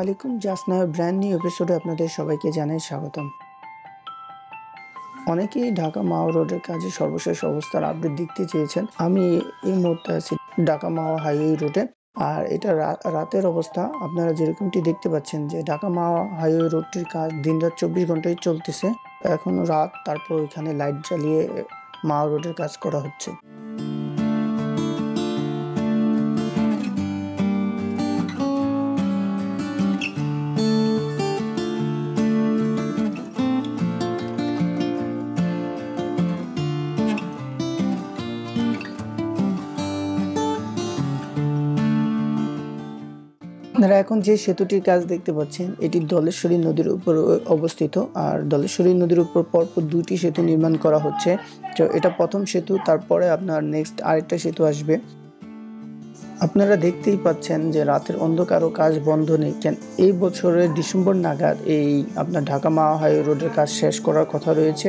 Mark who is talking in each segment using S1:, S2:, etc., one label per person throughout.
S1: আলাইকুম জাসনার brand new এপিসোডে আপনাদের সবাইকে জানাই স্বাগতম। অনেকেই ঢাকা মাওয়া রোডের কাজে সর্বশেষ অবস্থার আপডেট দেখতে চেয়েছেন। আমি এই মুহূর্তে আছি ঢাকা মাওয়া হাইওয়ে রোডে। আর এটা রাতের অবস্থা, আপনারা যেরকমটি দেখতে পাচ্ছেন যে ঢাকা মাওয়া হাইওয়ে রোডটির কাজ দিনরাত চব্বিশ ঘন্টায় চলতেছে। এখনও রাত, তারপর ওইখানে লাইট জ্বালিয়ে মাওয়া রোডের কাজ করা হচ্ছে। আপনারা এখন যে সেতুটির কাজ দেখতে পাচ্ছেন, এটি দলেশ্বরী নদীর উপর অবস্থিত। আর দলেশ্বরী নদীর উপর পরপর দুটি সেতু নির্মাণ করা হচ্ছে। তো এটা প্রথম সেতু, তারপরে আপনার নেক্সট আরেকটা সেতু আসবে। আপনারা দেখতেই পাচ্ছেন যে রাতের অন্ধকারও কাজ বন্ধ নেই। কেন, এই বছরের ডিসেম্বর নাগাদ এই আপনার ঢাকা মাওয়া হাইওয়ে রোডের কাজ শেষ করার কথা রয়েছে।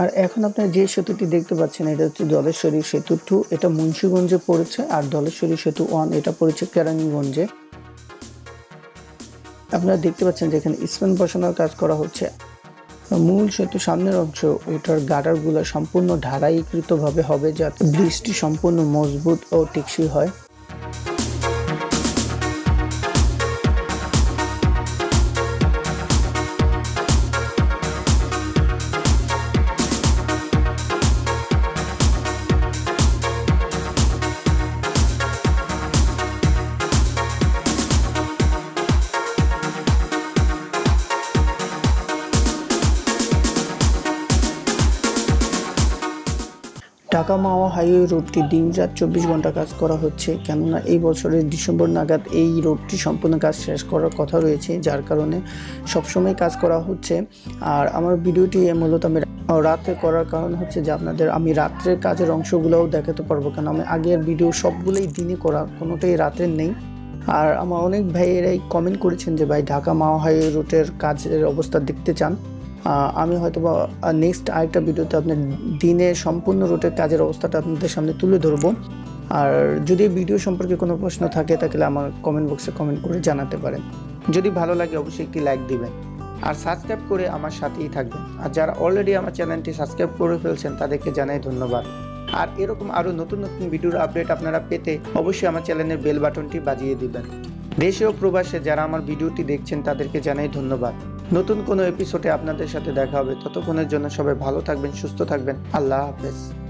S1: আর এখন আপনারা যে সেতুটি দেখতে পাচ্ছেন, এটা হচ্ছে দলেশ্বরী সেতু টু, এটা মুন্সিগঞ্জে পড়েছে, আর দলেশ্বরী সেতু ওয়ান, এটা পড়েছে কেরানীগঞ্জে। আপনারা দেখতে পাচ্ছেন যে এখানে স্পেন বসানোর কাজ করা হচ্ছে। মূল সেতু সামনের অংশ ওটার গার্ডারগুলো সম্পূর্ণ ঢালাইকৃতভাবে হবে যাতে ব্রিজটি সম্পূর্ণ মজবুত ও টেকসই হয়। ঢাকা মাওয়া হাইওয়ে রোডটি দিন রাত চব্বিশ ঘণ্টা কাজ করা হচ্ছে। কেননা এই বছরের ডিসেম্বর নাগাদ এই রোডটি সম্পূর্ণ কাজ শেষ করার কথা রয়েছে, যার কারণে সবসময় কাজ করা হচ্ছে। আর আমার ভিডিওটি মূলত আমি রাতে করার কারণ হচ্ছে যে আপনাদের আমি রাত্রের কাজের অংশগুলোও দেখাতে পারব, কেন আমি আগের ভিডিও সবগুলোই দিনে করা, কোনোটাই রাতের নেই। আর আমার অনেক ভাইয়েরাই কমেন্ট করেছেন যে, ভাই, ঢাকা মাওয়া হাইওয়ে রুটের কাজের অবস্থা দেখতে চান? আমি হয়তো বা নেক্সট আরেকটা ভিডিওতে আপনার দিনে সম্পূর্ণ রুটের কাজের অবস্থাটা আপনাদের সামনে তুলে ধরবো। আর যদি ভিডিও সম্পর্কে কোনো প্রশ্ন থাকে, তাহলে আমার কমেন্ট বক্সে কমেন্ট করে জানাতে পারেন। যদি ভালো লাগে, অবশ্যই একটি লাইক দিবেন। আর সাবস্ক্রাইব করে আমার সাথেই থাকবেন। আর যারা অলরেডি আমার চ্যানেলটি সাবস্ক্রাইব করে ফেলছেন, তাদেরকে জানাই ধন্যবাদ। আর এরকম আরও নতুন নতুন ভিডিওর আপডেট আপনারা পেতে অবশ্যই আমার চ্যানেলের বেল বাটনটি বাজিয়ে দিবেন। দেশে ও প্রবাসে যারা আমার ভিডিওটি দেখছেন, তাদেরকে জানাই ধন্যবাদ। নতুন কোনো এপিসোডে আপনাদের সাথে দেখা হবে। ততক্ষণের জন্য সবাই ভালো থাকবেন, সুস্থ থাকবেন। আল্লাহ হাফেজ।